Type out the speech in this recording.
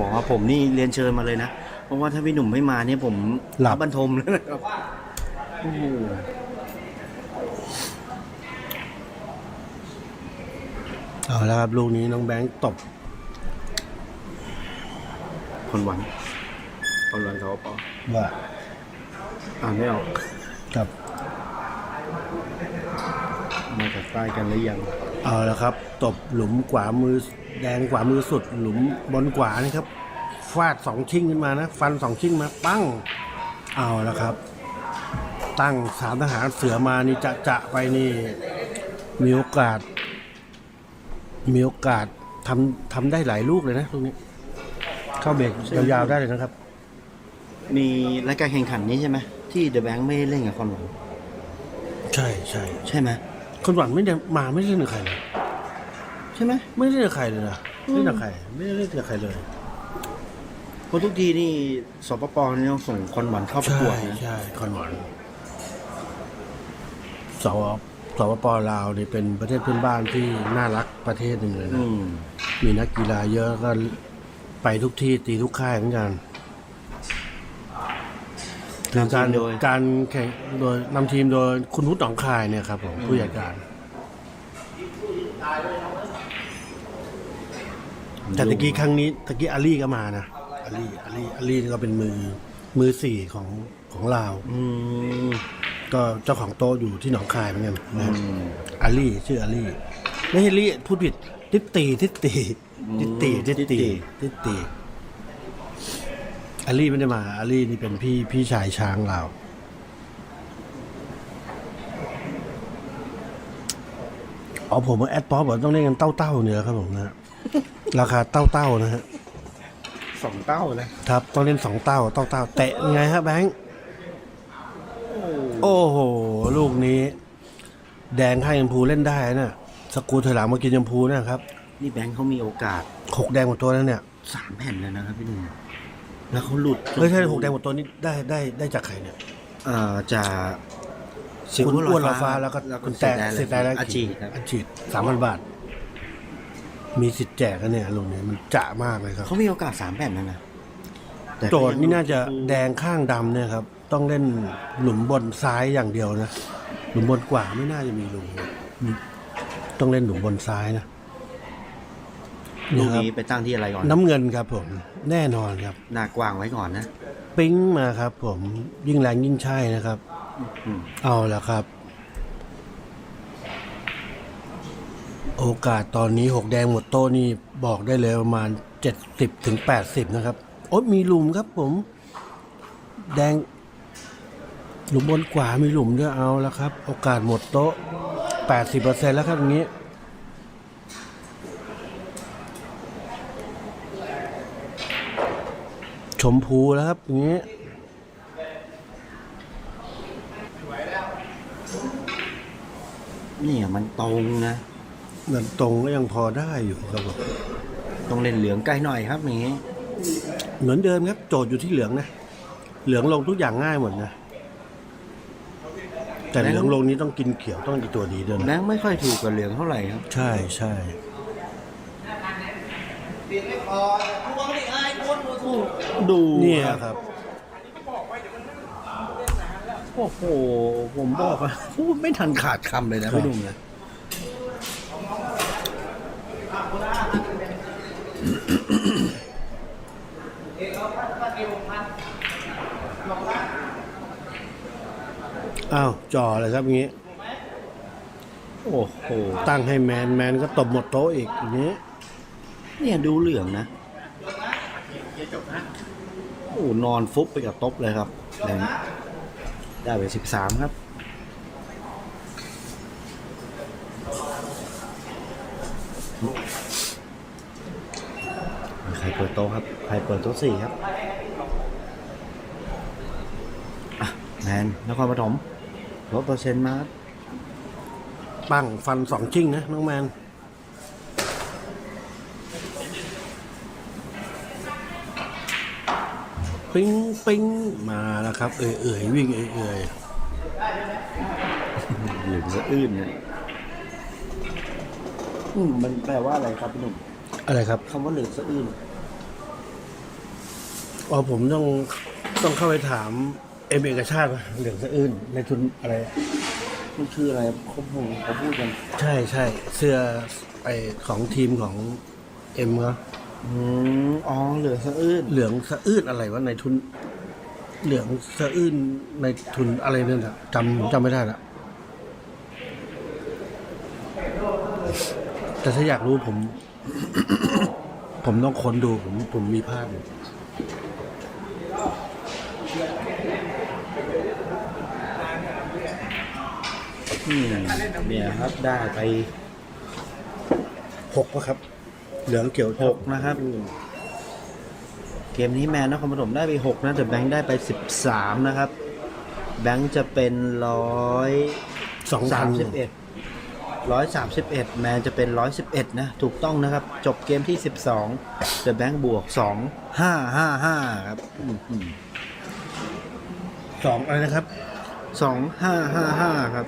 บอกว่าผมนี่เรียนเชิญมาเลยนะ เพราะว่าถ้าพี่หนุ่มไม่มาเนี่ยผมหลับบรรทมแล้วนะครับโอ้โหเอาละครับลูกนี้น้องแบงค์ตบคนหวังคนหวังเขาปอว่าอ่านไม่ออกครับมาจากใต้กันหรือยัง เอาละครับ ตบหลุมขวามือแดงขวามือสุด หลุมบนขวานี่ครับ ฟาดสองชิ่งขึ้นมานะ ฟันสองชิ่งมา ปั้ง เอาละครับ ตั้งสามทหารเสือมานี่จะจะไปนี่ มีโอกาส มีโอกาสทำทำได้หลายลูกเลยนะตรงนี้ เข้าเบรกยาวๆได้เลยนะครับ มีรายการแข่งขันนี้ใช่ไหมที่เดอะแบงค์ไม่ได้เล่นกับคนหวังใช่ใช่ใช่ไหม คนหวังไม่ได้มาไม่ได้เล่นกับใครเลยใช่ไหมไม่ได้เล่นกับใครเลยนะเล่นกับใครไม่ได้เล่นกับใครเลยเพราะทุกทีนี่สปปนี่ต้องส่งคนหวังเข้าประใช่กวดนะใช่คอนหวันสวสวปลาวนี่เป็นประเทศเพื่อนบ้านที่น่ารักประเทศหนึ่งเลยอืนะมมีนักกีฬาเยอะก็ไปทุกที่ตีทุกค่ายเหมือนกัน ถึงการนำทีมโดย การแข่งโดยนำทีมโดยคุณวุฒิหนองคายเนี่ยครับผมผู้ใหญ่การ แต่ตะกี้ครั้งนี้ตะกี้อาลี่ก็มานะอาลี่อาลี่อาลี่นี่ก็เป็นมือมือสี่ของของลาว อืมก็เจ้าของโต๊ะอยู่ที่หนองคายเหมือนกันอืนะมอาลี่ชื่ออาลี่ไม่ใช่ลี่พูดผิดทิตตีทิตตีอืมทิตตีทิตทิตติตีทิตตี อาลี่ไม่ได้มาอาลี่นี่เป็นพี่พี่ชายช้างเราอ๋อผมว่าแอดป๊อปบอกต้องเล่นกันเต้าเต้าๆเนี่ยครับผมนะราคาเต้าเต้าๆนะฮะสองเต้าเลยครับต้องเล่นสองเต้าเต้าเต้าเตะไงฮะแบงค์โอ้โห ลูกนี้ แดงข้างยมพูเล่นได้นะสกรูถอยหลังมากินยมพูนะครับ นี่แบงค์เขามีโอกาสหกแดงหมดตัวแล้วเนี่ยสามแผ่นแล้วนะครับพี่หนุ่ม แล้วเขาหลุดเฮ้ยใช่หกแดงหมดตัวนี้ได้ได้ได้จากใครเนี่ยเอ่อจากคุณอ้วนลอยฟ้าแล้วก็คุณแต่เสเสร็ร็จจได้ได้แล้แล้ววอาชีพครับอาชีพสามพันบาท มีสิทธิ์แจกกันเนี่ยลุงเนี่ยมันจะมากเลยครับเขามีโอกาสสามแผ่นแล้วนะแต่โจทย์นี่น่าจะแดงข้างดำเนี่ยครับ ต้องเล่นหลุมบนซ้ายอย่างเดียวนะหลุมบนขวาไม่น่าจะมีลุงมีต้องเล่นหลุมบนซ้ายนะ ลูนี่กครับนี้ไปตั้งที่อะไรก่อน น้ำเงินครับผมแน่นอนครับ หน้ากว้างไว้ก่อนนะ ปิ๊งมาครับผมยิ่งแรงยิ่งใช่นะครับ อืมเอาละครับ โอกาสตอนนี้หกแดงหมดโต้นี่บอกได้เลยประมาณเจ็ดสิบถึงแปดสิบนะครับ โอ๊ยมีหลุมครับผม แดง หลุมบนขวามีหลุมด้วยเอาแล้วครับ โอกาสหมดโต๊ะแปดสิบเปอร์เซ็นแล้วครับตรงนี้ ชมพูแล้วครับอย่างนี้นี่มันตรงนะเงินตรงก็ยังพอได้อยู่ครับผมต้องเล่นเหลืองใกล้หน่อยครับอย่างนี้ เหมือนเดิมครับ โจทย์อยู่ที่เหลืองนะ เหลืองลงทุกอย่างง่ายหมดนะ แต่เหลืองลงนี้ต้องกินเขียวต้องอีกตัวดีด้วยแบนะงค์ไม่ค่อยถูกกับเหลืองเท่าไหร่ครับ ใช่ใช่ดู เนี่ยครับ โอ้โห ผมบอกว่าพูดไม่ทันขาดคำเลยนะพี่หนุ่มนะอ้าวจ่อเลยครับอย่างนี้ โอ้โห ตั้งให้แมนแมนก็ตบหมดโต๊ะอีกอย่างนี้ เนี่ยดูเหลืองนะ โอ้นอนฟุบไปกับโต๊ะเลยครับแบงค์ได้ไปสิบสามครับใครเปิดโต๊ะครับ ใครเปิดโต๊ะสี่ครับอะแมนนครปฐมลดเปอร์เซ็นต์มาครับปั้งฟันสองจิ้งนะ น้องแมน ปิ้งปิ้งมาแล้วครับ เอื่อยเอื่อยวิ่งเอื่อยเอื่อยหรือสะอื้นเนี่ยอืมมันแปลว่าอะไรครับพี่หนุ่มอะไรครับคำว่าเหลืองสะอื้นอ๋อผมต้องต้องเข้าไปถามเอ็มเอกชาติว่าเหลืองสะอื้นในทุนอะไรอะมันคืออะไรเขาพูดเขาพูดกัน ใช่ใช่เสื้อไอของทีมของเอ็มเขา อืมอ๋อเหลือสะอื้นเหลืองสะอื้นอะไรวะในทุน เหลืองสะอื้นในทุนอะไรเนี่ยนะจำผมจำไม่ได้ละแต่ถ้าอยากรู้ผม ผมต้องค้นดูผมผมมีภาพอยู่อืมเนี่ยครับได้ไปหกปะครับ เหลืองเกี่ยวหกนะครับ เกมนี้แมนนครปฐมได้ไปหกนะแต่แบงค์ได้ไปสิบสามนะครับ แบงค์จะเป็นร้อยสองสามสิบเอ็ดร้อยสามสิบเอ็ดแมนจะเป็นร้อยสิบเอ็ดนะ ถูกต้องนะครับ จบเกมที่สิบสองแต่แบงค์บวกสองห้าห้าห้าครับสองอะไรนะครับสองห้าห้าห้าครับ